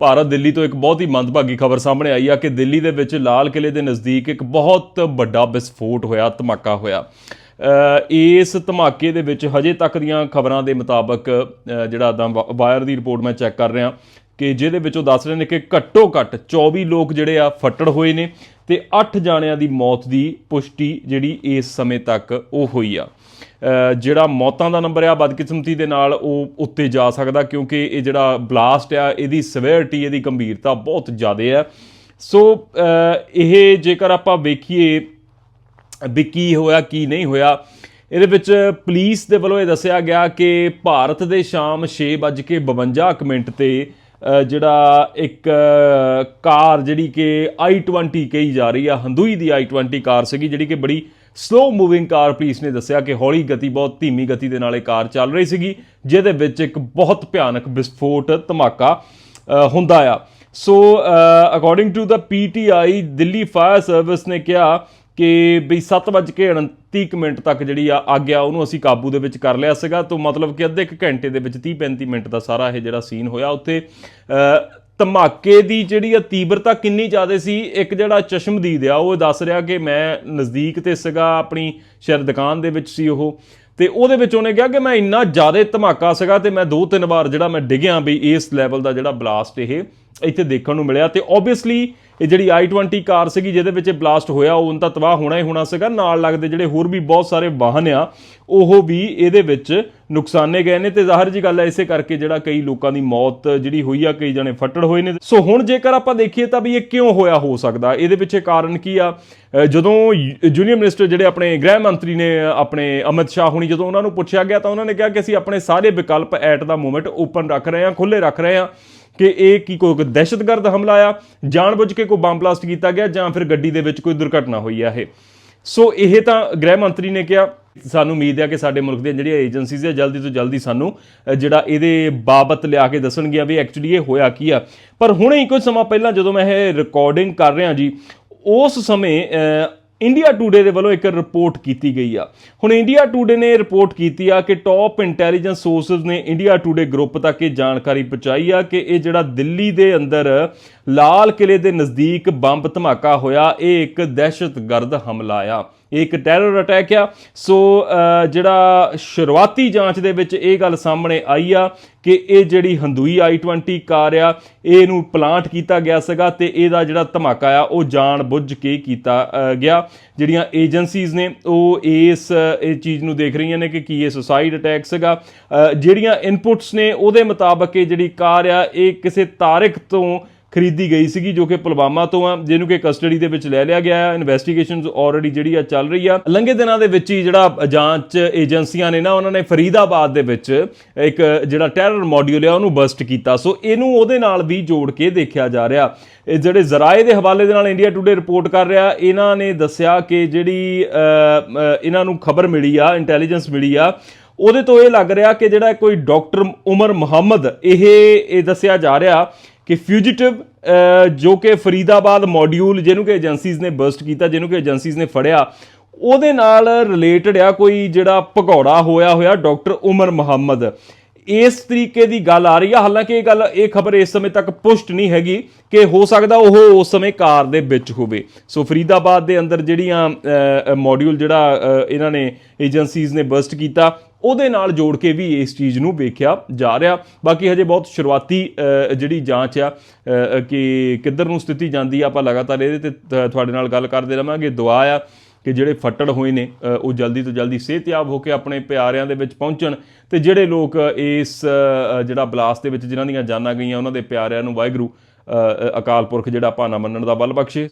ਭਾਰਤ ਦਿੱਲੀ ਤੋਂ ਇੱਕ ਬਹੁਤ ਹੀ ਮੰਦਭਾਗੀ ਖਬਰ ਸਾਹਮਣੇ ਆਈ ਆ ਕਿ ਦਿੱਲੀ ਦੇ ਵਿੱਚ ਲਾਲ ਕਿਲੇ ਦੇ ਨਜ਼ਦੀਕ ਇੱਕ ਬਹੁਤ ਵੱਡਾ ਵਿਸਫੋਟ ਹੋਇਆ, ਧਮਾਕਾ ਹੋਇਆ। ਇਸ ਧਮਾਕੇ ਦੇ ਵਿੱਚ ਹਜੇ ਤੱਕ ਦੀਆਂ ਖਬਰਾਂ ਦੇ ਮੁਤਾਬਕ ਜਿਹੜਾ ਦਾ ਵਾਇਰ ਦੀ ਰਿਪੋਰਟ ਮੈਂ ਚੈੱਕ ਕਰ ਰਿਹਾ ਕਿ ਜਿਹਦੇ ਵਿੱਚ ਉਹ ਦੱਸ ਰਹੇ ਨੇ ਕਿ ਘੱਟੋ ਘੱਟ 24 ਲੋਕ ਜਿਹੜੇ ਆ ਫੱਟੜ ਹੋਏ ਨੇ ਤੇ 8 ਜਾਣਿਆਂ ਦੀ ਮੌਤ ਦੀ ਪੁਸ਼ਟੀ ਜਿਹੜੀ ਇਸ ਸਮੇਂ ਤੱਕ ਉਹ ਹੋਈ ਆ। ਜਿਹੜਾ ਮੌਤਾਂ ਦਾ ਨੰਬਰ ਆ, ਬਦਕਿਸਮਤੀ ਦੇ ਨਾਲ ਉਹ ਉੱਤੇ ਜਾ ਸਕਦਾ, ਕਿਉਂਕਿ ਇਹ ਜਿਹੜਾ ਬਲਾਸਟ ਆ, ਇਹਦੀ ਸਵੇਅਰਟੀ ਇਹਦੀ ਗੰਭੀਰਤਾ ਬਹੁਤ ਜ਼ਿਆਦਾ ਆ। ਸੋ ਇਹ ਜੇਕਰ ਆਪਾਂ ਵੇਖੀਏ ਵੀ ਕੀ ਹੋਇਆ, ਕੀ ਨਹੀਂ ਹੋਇਆ, ਇਹਦੇ ਵਿੱਚ ਪੁਲਿਸ ਦੇ ਵੱਲੋਂ ਇਹ ਦੱਸਿਆ ਗਿਆ ਕਿ ਭਾਰਤ ਦੇ ਸ਼ਾਮ 6:52 ਮਿੰਟ ਤੇ ਜਿਹੜਾ ਇੱਕ ਕਾਰ ਜਿਹੜੀ ਕਿ i20 ਕਹੀ ਜਾ ਰਹੀ ਆ, ਹੰਦੂਈ ਦੀ i20 ਕਾਰ ਸੀਗੀ, ਜਿਹੜੀ ਕਿ ਬੜੀ ਸਲੋ ਮੂਵਿੰਗ ਕਾਰ ਪੁਲਿਸ ਨੇ ਦੱਸਿਆ ਕਿ ਹੌਲੀ ਗਤੀ, ਬਹੁਤ ਧੀਮੀ ਗਤੀ ਦੇ ਨਾਲ ਇਹ ਕਾਰ ਚੱਲ ਰਹੀ ਸੀਗੀ, ਜਿਹਦੇ ਵਿੱਚ ਇੱਕ ਬਹੁਤ ਭਿਆਨਕ ਵਿਸਫੋਟ ਧਮਾਕਾ ਹੁੰਦਾ ਆ। So according to the PTI Delhi fire service ਨੇ ਕਿਹਾ ਕਿ ਵੀ 7:29 ਮਿੰਟ ਤੱਕ ਜਿਹੜੀ ਆ ਅੱਗ ਆ, ਉਹਨੂੰ ਅਸੀਂ ਕਾਬੂ ਦੇ ਵਿੱਚ ਕਰ ਲਿਆ ਸੀਗਾ। ਤੋਂ ਮਤਲਬ ਕਿ ਅੱਧੇ ਕੁ ਘੰਟੇ ਦੇ ਵਿੱਚ 30-35 ਮਿੰਟ ਦਾ ਸਾਰਾ ਇਹ ਜਿਹੜਾ ਸੀਨ ਹੋਇਆ ਉੱਥੇ ਧਮਾਕੇ ਦੀ ਜਿਹੜੀ ਆ ਤੀਬਰਤਾ ਕਿੰਨੀ ਜ਼ਿਆਦਾ ਸੀ, ਇੱਕ ਜਿਹੜਾ ਚਸ਼ਮਦੀਦ ਆ, ਉਹ ਦੱਸ ਰਿਹਾ ਕਿ ਮੈਂ ਨਜ਼ਦੀਕ ਤੇ ਸੀਗਾ, ਆਪਣੀ ਸ਼ਹਿਰ ਦੁਕਾਨ ਦੇ ਵਿੱਚ ਸੀ ਉਹ। ਤੇ ਉਹਦੇ ਵਿੱਚ ਉਹਨੇ ਕਿਹਾ ਕਿ ਮੈਂ ਇੰਨਾ ਜ਼ਿਆਦਾ ਧਮਾਕਾ ਸੀਗਾ ਤੇ ਮੈਂ ਦੋ ਤਿੰਨ ਵਾਰ ਜਿਹੜਾ ਮੈਂ ਡਿੱਗਿਆ ਵੀ ਇਸ ਲੈਵਲ ਦਾ ਜਿਹੜਾ ਬਲਾਸਟ ਇਹ ਇੱਥੇ ਦੇਖਣ ਨੂੰ ਮਿਲਿਆ ਤੇ ਆਬਵੀਅਸਲੀ ਇਹ ਜਿਹੜੀ i20 ਕਾਰ ਸੀਗੀ ਜਿਹਦੇ ਵਿੱਚ ਇਹ ਬਲਾਸਟ ਹੋਇਆ ਉਹ ਤਾਂ ਤਬਾਹ ਹੋਣਾ ਹੀ ਹੋਣਾ ਸੀਗਾ। ਨਾਲ ਲੱਗਦੇ ਜਿਹੜੇ ਹੋਰ ਵੀ ਬਹੁਤ ਸਾਰੇ ਵਾਹਨ ਆ ਉਹ ਵੀ ਇਹਦੇ ਵਿੱਚ ਨੁਕਸਾਨੇ ਗਏ ਨੇ ਤੇ ਜ਼ਾਹਰ ਜੀ ਗੱਲ ਹੈ ਇਸੇ ਕਰਕੇ ਜਿਹੜਾ ਕਈ ਲੋਕਾਂ ਦੀ ਮੌਤ ਜਿਹੜੀ ਹੋਈ ਆ ਕਈ ਜਣੇ ਫੱਟੜ ਹੋਏ ਨੇ। ਸੋ ਹੁਣ ਜੇਕਰ ਆਪਾਂ ਦੇਖੀਏ ਤਾਂ ਵੀ ਇਹ ਕਿਉਂ ਹੋਇਆ ਹੋ ਸਕਦਾ। ਇਹਦੇ ਪਿੱਛੇ ਕਾਰਨ ਕੀ ਆ? ਅ, ਜਦੋਂ ਜੂਨੀਅਰ ਮਿਨਿਸਟਰ ਜਿਹੜੇ ਆਪਣੇ ਗ੍ਰਹਿ ਮੰਤਰੀ ਨੇ ਆਪਣੇ ਅਮਿਤ ਸ਼ਾਹ ਹੁਣੀ ਜਦੋਂ ਉਹਨਾਂ ਨੂੰ ਪੁੱਛਿਆ ਗਿਆ ਤਾਂ ਉਹਨਾਂ ਨੇ ਕਿਹਾ ਕਿ ਅਸੀਂ ਆਪਣੇ ਸਾਰੇ ਵਿਕਲਪ ਐਟ ਦਾ ਮੂਮੈਂਟ ਓਪਨ ਰੱਖ ਰਹੇ ਹਾਂ ਖੁੱਲੇ ਰੱਖ ਰਹੇ ਹਾਂ ਕਿ ਇਹ ਕੀ ਕੋਈ ਦਹਿਸ਼ਤਗਰਦ ਹਮਲਾ ਆ ਜਾਣਬੁੱਝ ਕੇ ਕੋਈ ਬੰਬ ਬਲਾਸਟ ਕੀਤਾ ਗਿਆ ਜਾਂ ਫਿਰ ਗੱਡੀ ਦੇ ਵਿੱਚ ਕੋਈ ਦੁਰਘਟਨਾ ਹੋਈ ਆ ਇਹ। ਸੋ ਇਹ ਤਾਂ ਗ੍ਰਹਿ ਮੰਤਰੀ ਨੇ ਕਿਹਾ। ਸਾਨੂੰ ਉਮੀਦ ਹੈ ਕਿ ਸਾਡੇ ਮੁਲਕ ਦੀਆਂ ਜਿਹੜੀਆਂ ਏਜੰਸੀਜ਼ ਹੈ ਜਲਦੀ ਤੋਂ ਜਲਦੀ ਸਾਨੂੰ ਜਿਹੜਾ ਇਹਦੇ ਬਾਬਤ ਲਿਆ ਕੇ ਦੱਸਣਗੀਆਂ ਵੀ ਐਕਚੁਅਲੀ ਇਹ ਹੋਇਆ ਕੀ ਆ। ਪਰ ਹੁਣੇ ਹੀ ਕੁਝ ਸਮਾਂ ਪਹਿਲਾਂ ਜਦੋਂ ਮੈਂ ਇਹ ਰਿਕਾਰਡਿੰਗ ਕਰ ਰਿਹਾ ਜੀ ਉਸ ਸਮੇਂ ਅ, ਇੰਡੀਆ ਟੂਡੇ ਦੇ ਵੱਲੋਂ ਇੱਕ ਰਿਪੋਰਟ ਕੀਤੀ ਗਈ ਆ। ਹੁਣ ਇੰਡੀਆ ਟੂਡੇ ਨੇ ਰਿਪੋਰਟ ਕੀਤੀ ਆ ਕਿ top intelligence sources India Today today group ਤੱਕ ਇਹ ਜਾਣਕਾਰੀ ਪਹੁੰਚਾਈ ਆ ਕਿ ਇਹ ਜਿਹੜਾ ਦਿੱਲੀ ਦੇ ਅੰਦਰ ਲਾਲ ਕਿਲੇ ਦੇ ਨਜ਼ਦੀਕ ਬੰਬ ਧਮਾਕਾ ਹੋਇਆ, ਇਹ ਇੱਕ ਦਹਿਸ਼ਤਗਰਦ ਹਮਲਾ ਆ। ਇਹ ਇੱਕ ਟੈਰਰ ਅਟੈਕ ਆ। ਸੋ ਜਿਹੜਾ ਸ਼ੁਰੂਆਤੀ ਜਾਂਚ ਦੇ ਵਿੱਚ ਇਹ ਗੱਲ ਸਾਹਮਣੇ ਆਈ ਆ ਕਿ ਇਹ ਜਿਹੜੀ ਹੰਦੂਈ i20 ਕਾਰ ਆ, ਇਹਨੂੰ ਪਲਾਂਟ ਕੀਤਾ ਗਿਆ ਸੀਗਾ ਤੇ ਇਹਦਾ ਜਿਹੜਾ ਧਮਾਕਾ ਆ, ਉਹ ਜਾਣ ਬੁੱਝ ਕੇ ਕੀਤਾ ਗਿਆ। ਜਿਹੜੀਆਂ ਏਜੰਸੀਜ਼ ਨੇ, ਉਹ ਇਸ, ਇਹ ਚੀਜ਼ ਨੂੰ ਦੇਖ ਰਹੀਆਂ ਨੇ ਕਿ ਕੀ ਇਹ ਸੁਸਾਈਡ ਅਟੈਕ ਸੀਗਾ। ਜਿਹੜੀਆਂ ਇਨਪੁਟਸ ਨੇ, ਉਹਦੇ ਮੁਤਾਬਕ ਇਹ ਜਿਹੜੀ ਕਾਰ ਆ, ਇਹ ਕਿਸੇ ਤਾਰਿਕ ਤੋਂ ਖਰੀਦੀ ਗਈ ਸੀਗੀ, ਜੋ ਕਿ ਪੁਲਵਾਮਾ ਤੋਂ ਆ, ਜਿਹਨੂੰ ਕਿ ਕਸਟਡੀ ਦੇ ਵਿੱਚ ਲੈ ਲਿਆ ਗਿਆ ਹੈ। ਇਨਵੈਸਟੀਗੇਸ਼ਨਸ ਆਲਰੇਡੀ ਜਿਹੜੀ ਆ ਚੱਲ ਰਹੀ ਆ। ਲੰਘੇ ਦਿਨਾਂ ਦੇ ਵਿੱਚ ਹੀ ਜਿਹੜਾ ਜਾਂਚ ਏਜੰਸੀਆਂ ਨੇ ਨਾ, ਉਹਨਾਂ ਨੇ ਫਰੀਦਾਬਾਦ ਦੇ ਵਿੱਚ ਇੱਕ ਜਿਹੜਾ ਟੈਰਰ ਮੋਡਿਊਲ ਆ, ਉਹਨੂੰ ਬਸਟ ਕੀਤਾ। ਸੋ ਇਹਨੂੰ ਉਹਦੇ ਨਾਲ ਵੀ ਜੋੜ ਕੇ ਦੇਖਿਆ ਜਾ ਰਿਹਾ। ਇਹ ਜਿਹੜੇ ਜ਼ਰਾਏ ਦੇ ਹਵਾਲੇ ਦੇ ਨਾਲ ਇੰਡੀਆ ਟੂਡੇ ਰਿਪੋਰਟ ਕਰ ਰਿਹਾ, ਇਹਨਾਂ ਨੇ ਦੱਸਿਆ ਕਿ ਜਿਹੜੀ ਇਹਨਾਂ ਨੂੰ ਖਬਰ ਮਿਲੀ ਆ ਇੰਟੈਲੀਜੈਂਸ ਮਿਲੀ ਆ, ਉਹਦੇ ਤੋਂ ਇਹ ਲੱਗ ਰਿਹਾ ਕਿ ਜਿਹੜਾ ਕੋਈ ਡਾਕਟਰ ਉਮਰ ਮੁਹੰਮਦ, ਇਹ ਇਹ ਦੱਸਿਆ ਜਾ ਰਿਹਾ ਕਿ ਫਿਊਜੀਟਿਵ ਜੋ ਕਿ ਫਰੀਦਾਬਾਦ ਮੋਡਿਊਲ ਜਿਹਨੂੰ ਕਿ ਏਜੰਸੀਜ਼ ਨੇ ਬਰਸਟ ਕੀਤਾ, ਜਿਹਨੂੰ ਕਿ ਏਜੰਸੀਜ਼ ਨੇ ਫੜਿਆ, ਉਹਦੇ ਨਾਲ ਰਿਲੇਟਡ ਆ ਕੋਈ ਜਿਹੜਾ ਭਗੌੜਾ ਹੋਇਆ ਹੋਇਆ ਡਾਕਟਰ ਉਮਰ ਮੁਹੰਮਦ। ਇਸ ਤਰੀਕੇ ਦੀ ਗੱਲ ਆ ਰਹੀ ਆ, ਹਾਲਾਂਕਿ ਇਹ ਗੱਲ, ਇਹ ਖਬਰ ਇਸ ਸਮੇਂ ਤੱਕ ਪੁਸ਼ਟ ਨਹੀਂ ਹੈਗੀ ਕਿ ਹੋ ਸਕਦਾ ਉਹ ਉਸ ਸਮੇਂ ਕਾਰ ਦੇ ਵਿੱਚ ਹੋਵੇ। ਸੋ ਫਰੀਦਾਬਾਦ ਦੇ ਅੰਦਰ ਜਿਹੜੀਆਂ ਮੋਡਿਊਲ ਜਿਹੜਾ ਇਹਨਾਂ ਨੇ ਏਜੰਸੀਜ਼ ਨੇ ਬਸਟ ਕੀਤਾ ਉਹਦੇ ਨਾਲ ਜੋੜ ਕੇ ਵੀ ਇਸ ਚੀਜ਼ ਨੂੰ ਵੇਖਿਆ ਜਾ ਰਿਹਾ। ਬਾਕੀ ਹਜੇ ਬਹੁਤ ਸ਼ੁਰੂਆਤੀ ਜਿਹੜੀ ਜਾਂਚ ਆ ਕਿ ਕਿੱਧਰ ਨੂੰ ਸਥਿਤੀ ਜਾਂਦੀ ਆ, ਆਪਾਂ ਲਗਾਤਾਰ ਇਹਦੇ ਤੇ ਤ- ਤੁਹਾਡੇ ਨਾਲ ਗੱਲ ਕਰਦੇ ਰਵਾਂਗੇ। ਦੁਆ ਆ ਕਿ ਜਿਹੜੇ ਫੱਟੜ ਹੋਏ ਨੇ ਉਹ ਜਲਦੀ ਤੋਂ ਜਲਦੀ ਸਿਹਤਯਾਬ ਹੋ ਕੇ ਆਪਣੇ ਪਿਆਰਿਆਂ ਦੇ ਵਿੱਚ ਪਹੁੰਚਣ ਤੇ ਜਿਹੜੇ ਲੋਕ ਇਸ ਜਿਹੜਾ ਬਲਾਸਟ ਦੇ ਵਿੱਚ ਜਿਨ੍ਹਾਂ ਦੀਆਂ ਜਾਨਾਂ ਗਈਆਂ, ਉਹਨਾਂ ਦੇ ਪਿਆਰਿਆਂ ਨੂੰ ਵਾਹਿਗੁਰੂ ਅਕਾਲ ਪੁਰਖ ਜਿਹੜਾ ਭਾਣਾ ਮੰਨਣ ਦਾ ਬਲ ਬਖਸ਼ੇ।